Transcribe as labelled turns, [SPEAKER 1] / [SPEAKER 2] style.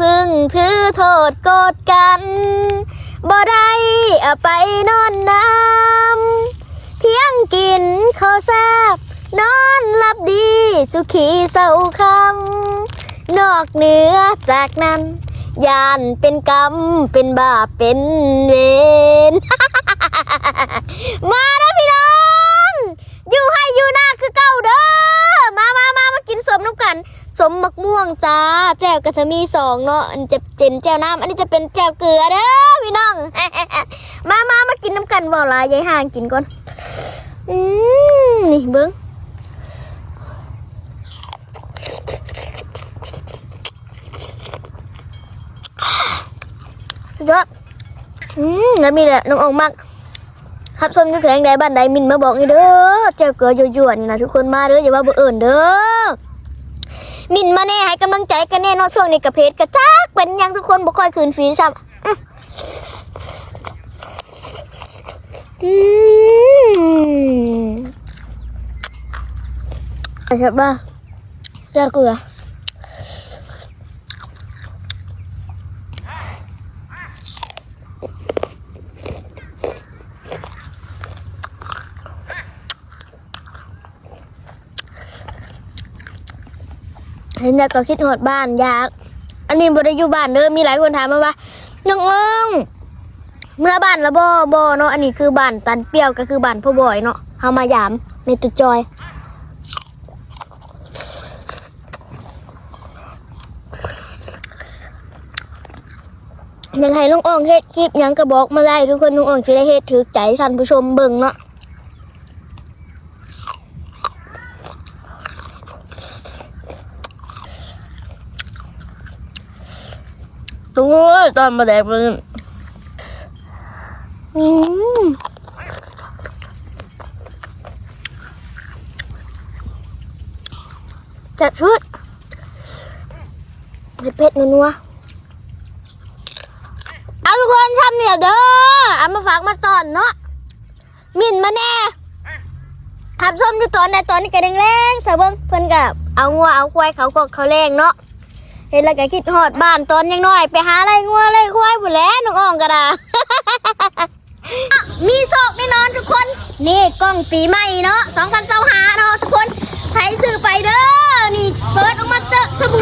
[SPEAKER 1] พึ่งถือโทษโกดกันบ่ได้เอาไปนอนน้ำเที่ยงกินข้าวแซบนอนหลับดีสุขีเศร้าคำนอกเหนือจากนั้นยานเป็นกรรม เป็นบาปเป็นเวร มาเด้อพี่น้อง อยู่ให้อยู่หน้าคือเก่าเด้อ มามามามากินสมน้ำกัน ส มักม่วงจ้าแจ่วก็จะมีสองเนาะอันจะเป็นแจ่วน้ำอันนี้จะเป็นแจ่วเกลือเด้อพี่น้องมามามากินน้ำกันบ่ลายยายห่างกินก่อนอืมนี่เบิ้งสุดยอดอืมแล้วมีแหละน้ององมากครับส้มยูแข็งใดบ้านใดมินมาบอกนี่เด้อเจ้าเกลือหยวๆนี่นะทุกคนมาเด้ออย่าว่าบ่เอิ่นเด้อ มินมาแน่ให้กำลังใจกันแน่นอนช่วงนี้กับเพจกระจักเป็นยังทุกคนบ่ค่อยคืนฟีซ้ำอืมออืมใช่ปะเจ้าเกลือ เห็นแล้วก็คิดหอดบ้านอยาก อันนี้บ่ได้อยู่บ้านเด้อมีหลายคนถามมาว่าน้องเอิงเมื่อบ้านละบ่บ่เนาะอันนี้คือบ้านตันเปรี้ยวก็คือบ้านพ่อบ่อยเนาะเฮามายามในตุจอยอยากให้ลุงอ่องเฮ็ดคลิปยังก็บอกมาได้ทุกคนลุงอ่องจะได้เฮ็ดถือใจท่านผู้ชมเบิ่งเนาะ โอ้ยตอนมาแดกมันอืมจัดชุดเผ็ดนัวเอาทุกคนทำเนี่ยเด้อเอามาฝากมาตอนเนาะมินมาแน่ทับส้มอยู่ตอนใดตอนนี้ก็แรงๆสะเบิ้งเพิ่นกับเอางัวเอาควายเขาก็เขาแรงเนาะ เห็นแล้วก็คิดฮอดบ้านตอนยังน้อย ไปหาอะไรงัวอะไรควายผุนแหล้วน้องอ่องกระดาะมีโศกแน่นอนทุกคน นี่กล้องปีใหม่เนาะ2025เนาะทุกคนใครซื้อไปเด้อ นี่เปิดออกมาเจอสบู่